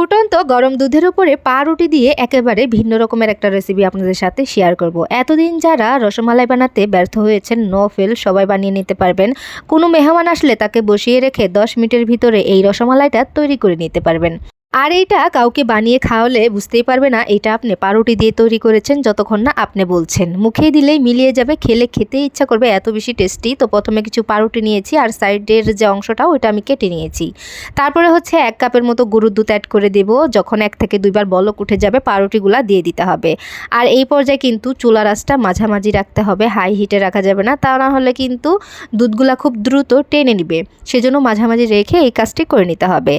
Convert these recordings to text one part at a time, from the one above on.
ফুটন্ত গরম দুধের উপরে পাউরুটি দিয়ে একেবারে ভিন্ন রকমের একটা রেসিপি আপনাদের সাথে শেয়ার করব। এতদিন যারা রসমালাই বানাতে ব্যর্থ হয়েছেন নো ফেল সবাই বানিয়ে নিতে পারবেন। কোনো মেহমান আসলে তাকে বসিয়ে রেখে দশ মিনিটের ভিতরে এই রসমালাইটা তৈরি করে নিতে পারবেন। আর এইটা কাউকে বানিয়ে খাওয়ালে বুঝতেই পারবে না এটা আপনি পাউরুটি দিয়ে তৈরি করেছেন, যতক্ষণ না আপনি বলছেন। মুখে দিলেই মিলিয়ে যাবে, খেলে খেতে ইচ্ছা করবে, এত বেশি টেস্টি। তো প্রথমে কিছু পাউরুটি নিয়েছি, আর সাইডের যে অংশটা ওইটা আমি কেটে নিয়েছি। তারপরে হচ্ছে এক কাপের মতো গরুর দুধ অ্যাড করে দেব, যখন এক থেকে দুইবার বলক উঠে যাবে পাউরুটিগুলা দিয়ে দিতে হবে। আর এই পর্যায়ে কিন্তু চুলা রাসটা মাঝামাঝি রাখতে হবে হাই হিটে রাখা যাবে না, তা না হলে কিন্তু দুধগুলা খুব দ্রুত টেনে নিবে। সেজন্য মাঝামাঝি রেখে এই কাজটি করে নিতে হবে।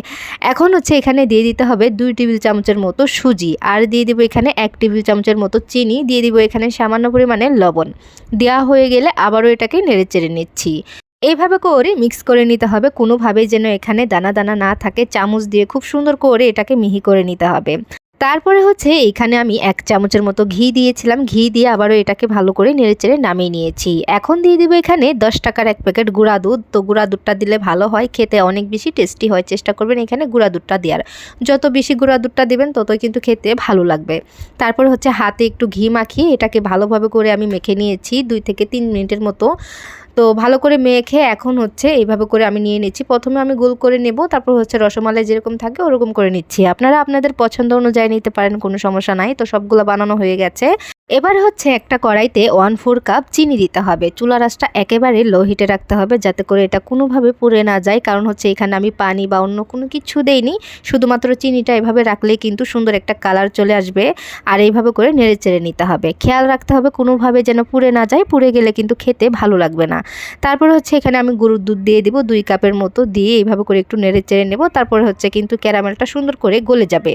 এখন হচ্ছে এখানে দিয়ে দিতে হবে দুই টেবিল চামচের মতো সুজি। আর দিয়ে দিব এখানে এক টেবিল চামচের মতো চিনি। দিয়ে দিব এখানে সামান্য পরিমাণে লবণ। দেওয়া হয়ে গেলে আবারও এটাকে নেড়ে চেড়ে নিচ্ছি। এইভাবে করে মিক্স করে নিতে হবে। কোনোভাবেই যেন এখানে দানা দানা না থাকে। চামচ দিয়ে খুব সুন্দর করে এটাকে মিহি করে নিতে হবে। তারপরে হচ্ছে এখানে আমি এক চামচের মতো ঘি দিয়েছিলাম। ঘি দিয়ে আবারও এটাকে ভালো করে নেড়েচেড়ে নামিয়ে নিয়েছি। এখন দিয়ে দিব এখানে দশ টাকার এক প্যাকেট গুঁড়া দুধ। তো গুঁড়া দুধটা দিলে ভালো হয়, খেতে অনেক বেশি টেস্টি হয়। চেষ্টা করবেন এখানে গুঁড়া দুধটা দেওয়ার। যত বেশি গুঁড়া দুধটা দেবেন, ততই কিন্তু খেতে ভালো লাগবে। তারপর হচ্ছে হাতে একটু ঘি মাখিয়ে এটাকে ভালোভাবে করে আমি মেখে নিয়েছি। দুই থেকে তিন মিনিটের মতো তো ভালো করে মেখে এখন হচ্ছে এইভাবে করে আমি নিয়ে নিচ্ছি। প্রথমে আমি গোল করে নেব, তারপর হচ্ছে রসমালাই যেরকম থাকে ওরকম করে নিচ্ছি। আপনারা আপনাদের পছন্দ অনুযায়ী নিতে পারেন, কোনো সমস্যা নাই। তো সবগুলো বানানো হয়ে গেছে। এবার হচ্ছে একটা কড়াইতে ওয়ান ফোর কাপ চিনি দিতে হবে। চুলা রাসটা একেবারে লো হিটে রাখতে হবে যাতে করে এটা কোনোভাবে পুড়ে না যায়। কারণ হচ্ছে এখানে আমি পানি বা অন্য কোনো কিছু দেইনি। শুধুমাত্র চিনিটা এভাবে রাখলেই কিন্তু সুন্দর একটা কালার চলে আসবে। আর এইভাবে করে নেড়ে চেড়ে নিতে হবে। খেয়াল রাখতে হবে কোনোভাবে যেন পুড়ে না যায়। পুড়ে গেলে কিন্তু খেতে ভালো লাগবে না। তারপর হচ্ছে এখানে আমি গরুর দুধ দিয়ে দিব। দুই কাপের মতো দিয়ে এইভাবে করে একটু নেড়ে চেড়ে নেব। তারপর হচ্ছে কিন্তু ক্যারামেলটা সুন্দর করে গলে যাবে।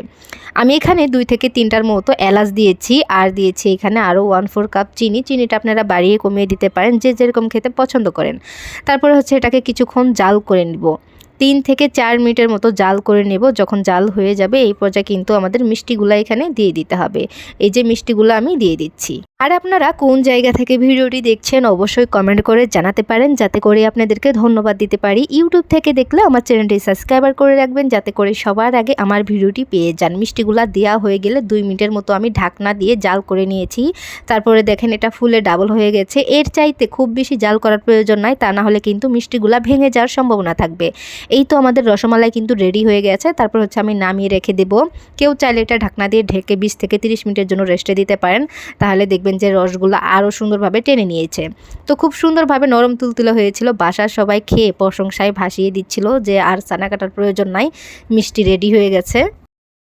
আমি এখানে দুই থেকে তিনটার মতো এলাচ দিয়েছি। আর দিয়েছি এখানে আরও ওয়ান ফোর কাপ চিনি, চিনিটা আপনারা বাড়িয়ে কমিয়ে দিতে পারেন, যে যেরকম খেতে পছন্দ করেন। তারপরে হচ্ছে এটাকে কিছুক্ষণ জাল করে নিব। তিন থেকে চার মিনিটের মতো জাল করে নেব। যখন জাল হয়ে যাবে, এই পর্যায়ে কিন্তু আমাদের মিষ্টিগুলো এখানে দিয়ে দিতে হবে। এই যে মিষ্টিগুলো আমি দিয়ে দিচ্ছি। আর আপনারা কোন জায়গা থেকে ভিডিওটি দেখছেন, অবশ্যই কমেন্ট করে জানাতে পারেন। যাতে করে আপনাদেরকে ধন্যবাদ দিতে পারি। ইউটিউব থেকে দেখলে আমার চ্যানেলটি সাবস্ক্রাইবার করে রাখবেন। যাতে করে সবার আগে আমার ভিডিওটি পেয়ে যান। মিষ্টিগুলা দেওয়া হয়ে গেলে দুই মিনিটের মতো আমি ঢাকনা দিয়ে জাল করে নিয়েছি। তারপরে দেখেন এটা ফুলে ডাবল হয়ে গেছে। এর চাইতে খুব বেশি জাল করার প্রয়োজন নাই। তা না হলে কিন্তু মিষ্টিগুলা ভেঙে যাওয়ার সম্ভাবনা থাকবে। এই তো আমাদের রসমালাই কিন্তু রেডি হয়ে গেছে। তারপর হচ্ছে আমি নামিয়ে রেখে দেব। কেউ চাইলে এটা ঢাকনা দিয়ে ঢেকে বিশ থেকে তিরিশ মিনিটের জন্য রেস্টে দিতে পারেন। তাহলে দেখবেন যে রসগুলো আরও সুন্দরভাবে টেনে নিয়েছে। তো খুব সুন্দরভাবে নরম তুলতুলে হয়েছিল। বাসার সবাই খেয়ে প্রশংসায় ভাসিয়ে দিচ্ছিল যে আর সানা কাটার প্রয়োজন নাই। মিষ্টি রেডি হয়ে গেছে।